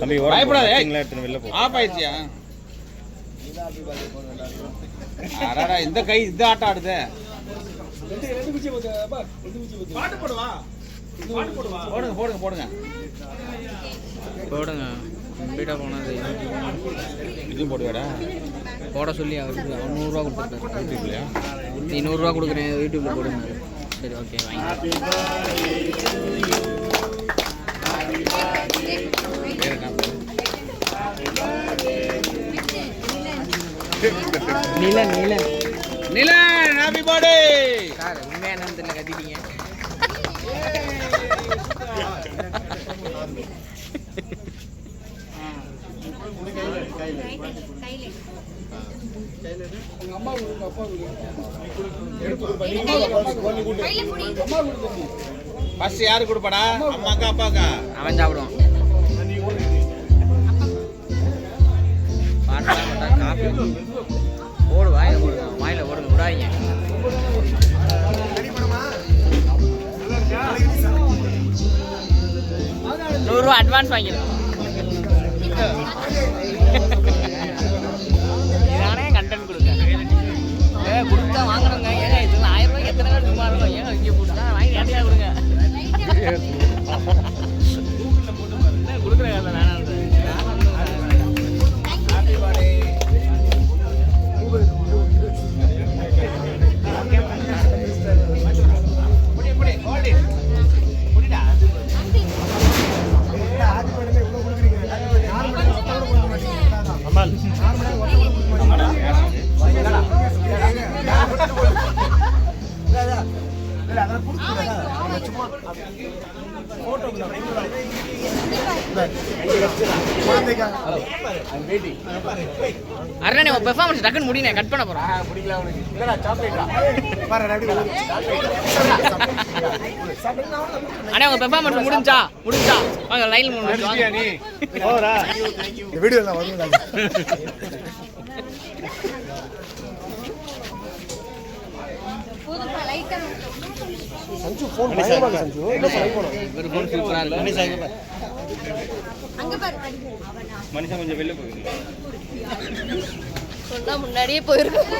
தம்பி பயப்படாத, வெளில போ. ஆஃப் ஆயிடுச்சியா? அடடா இந்த கை இந்த ஆட்டம் ஆடுதே. போடுங்க போடுங்க போடுங்க. போடுங்க. கம்ப்ளீட்டாக போனது. இதுவும் போடுவாடா போட சொல்லி அவருக்கு நூறுரூவா கொடுத்துருக்காரு யூடியூப்லையா? நீ நூறுரூவா கொடுக்குறேன் யூடியூப்பில் போடுங்க. சரி ஓகே வாங்கி Neelan Neelan. Nilan happy birthday sir உண்மையாக என்னன்னு தெரியல கத்திட்டீங்க ஃபர்ஸ்ட் யாரு கொடுப்பாடா? அம்மாக்கா அப்பாக்கா? அவன் சாப்பிடுவான். ஓடு போடு வாயில போடுங்க வாயில போடுங்க விடாதீங்க. நூறுரூவா அட்வான்ஸ் வாங்கிடுங்க அண்ணா உன் பெர்ஃபார்மன்ஸ் டக்குன்னு முடினே கட் பண்ண போறோம் அண்ணா உங்க பெர்ஃபார்மன்ஸ் முடிஞ்சா முடிஞ்சா. வாங்க லைன்ல முடிஞ்சு வாங்க. இந்த சஞ்சு ஃபோன் இருக்கு சஞ்சு. என்ன போனோம் ஒரு ஃபோன் சூப்பரா இருக்கு. அங்க பாரு. மனுஷன் கொஞ்சம் வெளில போகுது சொன்னா முன்னாடியே போயிருக்கோம்.